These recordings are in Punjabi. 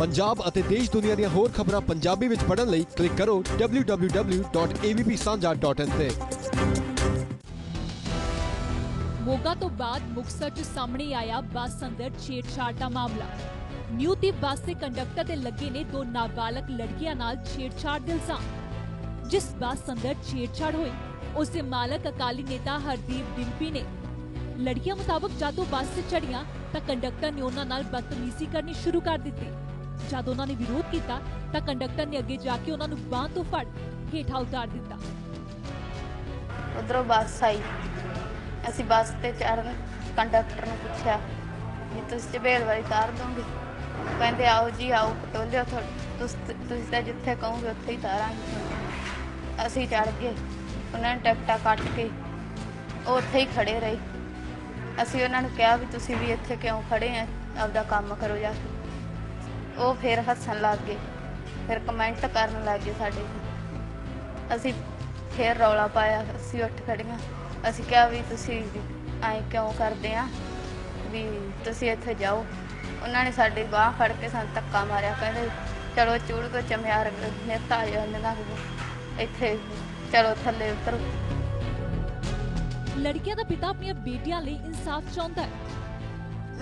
ਪੰਜਾਬ ਅਤੇ ਦੇਸ਼ ਦੁਨੀਆ ਦੀਆਂ ਹੋਰ ਖਬਰਾਂ ਪੰਜਾਬੀ ਵਿੱਚ ਪੜ੍ਹਨ ਲਈ ਕਲਿੱਕ ਕਰੋ www.avpsanja.in ਤੇ। ਮੋਗਾ ਤੋਂ ਬਾਅਦ ਮੁਕਤਸਰ 'ਚ ਸਾਹਮਣੇ ਆਇਆ ਬੱਸ ਅੰਦਰ ਛੇੜਛਾੜ ਦਾ ਮਾਮਲਾ। ਨਿਊ ਦੀ ਬੱਸ ਦੇ ਕੰਡਕਟਰ ਤੇ ਲੱਗੇ ਨੇ ਦੋ ਨਾਬਾਲਗ ਲੜਕੀਆਂ ਨਾਲ ਛੇੜਛਾੜ ਦੇ ਇਲਜ਼ਾਮ ਜਿਸ ਬੱਸ ਅੰਦਰ ਛੇੜਛਾੜ ਹੋਈ, ਉਸ ਦੇ ਮਾਲਕ ਅਕਾਲੀ ਨੇਤਾ ਹਰਦੀਪ ਡਿੰਪੀ ਨੇ। ਲੜਕੀਆਂ ਮੁਤਾਬਕ ਜਦ ਬੱਸ 'ਤੇ ਚੜੀਆਂ ਤਾਂ ਕੰਡਕਟਰ ਨੇ ਉਹਨਾਂ ਨਾਲ ਬਦਤਮੀਜ਼ੀ ਕਰਨੀ ਸ਼ੁਰੂ ਕਰ ਦਿੱਤੀ। ਜਦ ਉਹਨਾਂ ਨੇ ਵਿਰੋਧ ਕੀਤਾ, ਤਾਂ ਕੰਡਕਟਰ ਨੇ ਅੱਗੇ ਜਾ ਕੇ ਉਹਨਾਂ ਨੂੰ ਬਾਂਹ ਤੋਂ ਫੜ ਹੇਠਾਂ ਉਤਾਰ ਦਿੱਤਾ। ਉਧਰੋਂ ਬੱਸ ਆਈ। ਅਸੀਂ ਬੱਸ ਤੇ ਚੜ੍ਹਨ ਕੰਡਕਟਰ ਨੂੰ ਪੁੱਛਿਆ, ਵੀ ਤੁਸੀਂ ਝਬੇਲ ਵਾਲੀ ਤਾਰ ਦੋਗੇ? ਕਹਿੰਦੇ, ਆਓ ਜੀ, ਆਓ, ਪਟੋਲਿਓ ਤੁਹਾਡੇ ਤੁਸੀਂ ਤਾਂ ਜਿੱਥੇ ਕਹੋਗੇ, ਉੱਥੇ ਹੀ ਤਾਰਾਂਗੇ। ਅਸੀਂ ਚੜ ਗਏ। ਉਹਨਾਂ ਨੇ ਟਿਕਟਾਂ ਕੱਟ ਕੇ ਉਹ ਉੱਥੇ ਹੀ ਖੜੇ ਰਹੇ। ਅਸੀਂ ਉਹਨਾਂ ਨੂੰ ਕਿਹਾ ਵੀ, ਤੁਸੀਂ ਵੀ ਇੱਥੇ ਕਿਉਂ ਖੜੇ ਆ? ਆਪਦਾ ਕੰਮ ਕਰੋ ਜਾ ਕੇ। ਉਹ ਫਿਰ ਹੱਸਣ ਲੱਗ ਗਏ। ਫਿਰ ਕਮੈਂਟ ਕਰਨ ਲੱਗ ਗਏ ਸਾਡੇ। ਅਸੀਂ ਫੇਰ ਰੌਲਾ ਪਾਇਆ, ਅਸੀਂ ਉੱਠ ਖੜੀਆਂ। ਅਸੀਂ ਕਿਹਾ ਵੀ ਤੁਸੀਂ ਐਂ ਕਿਉਂ ਕਰਦੇ ਆ? ਵੀ ਤੁਸੀਂ ਇੱਥੇ ਜਾਓ। ਉਹਨਾਂ ਨੇ ਸਾਡੀ ਬਾਹ ਫੜ ਕੇ ਸਾਨੂੰ ਧੱਕਾ ਮਾਰਿਆ। ਕਹਿੰਦੇ, ਚਲੋ ਚੂੜ ਕੋ ਚਮਿਆਰ ਨੇਤਾ ਆ ਜਾਂਦੀਆਂ ਇੱਥੇ ਚਲੋ ਥੱਲੇ ਉਤਰੋ। ਲੜਕੀਆਂ ਦਾ ਪਿਤਾ ਆਪਣੀਆਂ ਬੇਟੀਆਂ ਲਈ ਇਨਸਾਫ ਚਾਹੁੰਦਾ ਹੈ।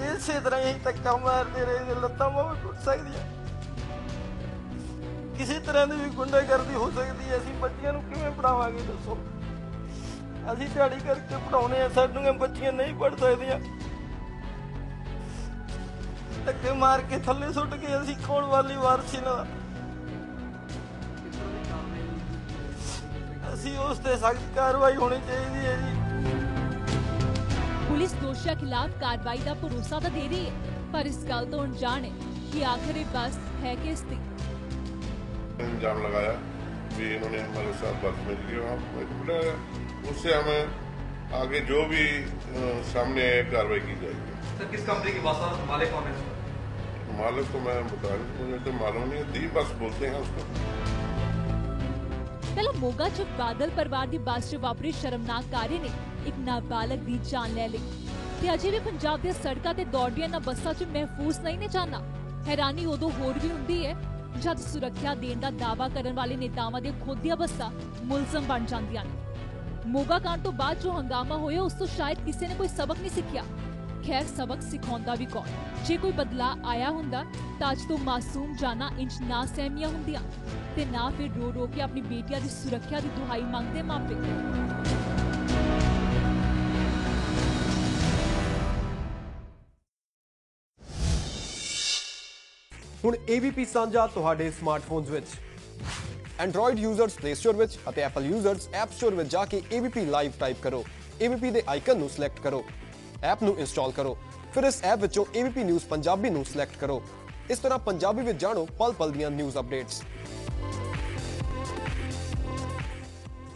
ਇਸੇ ਤਰ੍ਹਾਂ ਹੀ ਧੱਕਾ ਮਾਰਦੇ ਰਹੇ ਤੇ ਲੱਤਾਂ ਬਾਹਾਂ ਟੁੱਟ ਸਕਦੀਆਂ। ਕਿਸੇ ਤਰ੍ਹਾਂ ਦੀ ਵੀ ਗੁੰਡਾਗਰਦੀ ਹੋ ਸਕਦੀ ਹੈ, ਅਸੀਂ ਬੱਚਿਆਂ ਨੂੰ ਕਿਵੇਂ ਪੜਾਵਾਂਗੇ ਦੱਸੋ? ਅਸੀਂ ਦਿਹਾੜੀ ਕਰਕੇ ਪੜਾਉਨੇ ਆ, ਸਾਡੀਆਂ ਬੱਚੀਆਂ ਨਹੀਂ ਪੜ ਸਕਦੀਆਂ। ਧੱਕੇ ਮਾਰ ਕੇ ਥੱਲੇ ਸੁੱਟ ਕੇ ਅਸੀਂ ਕੌਣ ਵਾਲੀ ਵਾਰਸੀ ਨਾ? ਅਸੀਂ ਉਸ ਤੇ ਸਖਤ ਕਾਰਵਾਈ ਹੋਣੀ ਚਾਹੀਦੀ ਹੈ ਜੀ। ਪੁਲਿਸ ਦੋਸ਼ੀਆਂ ਖਿਲਾਫ ਕਾਰਵਾਈ ਦਾ ਭਰੋਸਾ ਤਾਂ ਦੇ ਰਹੀ ਹੈ ਪਰ ਇਸ ਗੱਲ ਤੋਂ ਅਣਜਾਣ ਹੈ ਕਿ ਆਖਰ ਇਹ ਬੱਸ ਹੈ ਕਿਸ ਦੀ इल्जाम लगाया कि इन्होंने हमारे साथ बदतमीजी की वहाँ पे बुलाया उससे हमें आगे जो भी अ, सामने आए कार्रवाई की जाएगी सर किस कंपनी की बस है मालिक कौन है मालिक तो मैं बता नहीं मुझे तो मालूम नहीं है दी बस बोलते हैं उसको ਪਹਿਲਾਂ ਮੋਗਾ 'ਚ ਬਾਦਲ ਪਰਿਵਾਰ ਦੀ ਬੱਸ 'ਚ ਵਾਪਰੀ ਸ਼ਰਮਨਾਕ ਕਾਰੇ ਨੇ ਇੱਕ ਨਾਬਾਲਗ ਦੀ ਜਾਨ ਲੈ ਲਈ। ਤੇ ਅਜੇ ਵੀ ਪੰਜਾਬ ਦੀਆਂ ਸੜਕਾਂ ਤੇ ਦੌੜਦੀਆਂ ਇਹਨਾਂ ਬੱਸਾਂ 'ਚ ਮਹਿਫੂਜ਼ ਨਹੀਂ ਨੇ ਜਾਣਾ ਹੈਰਾਨੀ ਉਦੋਂ ਹੋਰ ਵੀ ਹੁੰਦੀ ਹੈ, ਜਦ ਸੁਰੱਖਿਆ ਦੇਣ ਦਾ ਦਾਅਵਾ ਕਰਨ ਵਾਲੇ ਨੇਤਾਵਾਂ ਦੀਆਂ ਖੁਦ ਦੀਆਂ ਬੱਸਾਂ ਮੁਲਜ਼ਮ ਬਣ ਜਾਂਦੀਆਂ ਨੇ। ਮੋਗਾ ਕਾਂਡ ਤੋਂ ਬਾਅਦ ਜੋ ਹੰਗਾਮਾ ਹੋਇਆ, ਉਸ ਤੋਂ ਸ਼ਾਇਦ ਕਿਸੇ ਨੇ ਕੋਈ ਸਬਕ ਨਹੀਂ ਸਿੱਖਿਆ। ਖੈਰ, ਸਬਕ ਸਿਖਾਉਂਦਾ ਵੀ ਕੌਣ? ਜੇ ਕੋਈ ਬਦਲਾ ਆਇਆ ਹੁੰਦਾ, ਤਾਂ ਅੱਜ ਤੋਂ ਮਾਸੂਮ ਜਾਨਾ ਇੰਚ ਨਾ ਸਹਿਮੀਆਂ ਹੁੰਦੀਆਂ। ਤੇ ਨਾ ਫਿਰ ਰੋ ਰੋ ਕੇ ਆਪਣੀ ਬੇਟੀਆਂ ਦੀ ਸੁਰੱਖਿਆ ਦੀ ਦੁਹਾਈ ਮੰਗਦੇ ਮਾਪੇ। ਹੁਣ AVP ਸਾਂਝਾ ਤੁਹਾਡੇ ਸਮਾਰਟਫੋਨਸ ਵਿੱਚ। Android ਯੂਜ਼ਰਸ Play Store ਵਿੱਚ ਅਤੇ Apple ਯੂਜ਼ਰਸ App Store ਵਿੱਚ ਜਾ ਕੇ AVP ਲਾਈਵ ਟਾਈਪ ਕਰੋ। AVP ਦੇ ਆਈਕਨ ਨੂੰ ਸਿਲੈਕਟ ਕਰੋ। ਐਪ ਨੂੰ ਇੰਸਟਾਲ ਕਰੋ। ਫਿਰ ਇਸ ਐਪ ਵਿੱਚੋਂ AVP ਨਿਊਜ਼ ਪੰਜਾਬੀ ਨੂੰ ਸਿਲੈਕਟ ਕਰੋ। ਇਸ ਤਰ੍ਹਾਂ ਪੰਜਾਬੀ ਵਿੱਚ ਜਾਣੋ ਪਲ ਪਲ ਦੀਆਂ ਨਿਊਜ਼ ਅਪਡੇਟਸ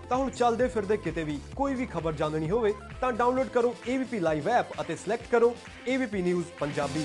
ਤਾਂ ਹੁਣ ਚੱਲਦੇ ਫਿਰਦੇ ਕਿਤੇ ਵੀ ਕੋਈ ਵੀ ਖਬਰ ਜਾਣਨੀ ਹੋਵੇ ਤਾਂ ਡਾਊਨਲੋਡ ਕਰੋ AVP ਲਾਈਵ ਐਪ ਅਤੇ ਸਿਲੈਕਟ ਕਰੋ AVP ਨਿਊਜ਼ ਪੰਜਾਬੀ।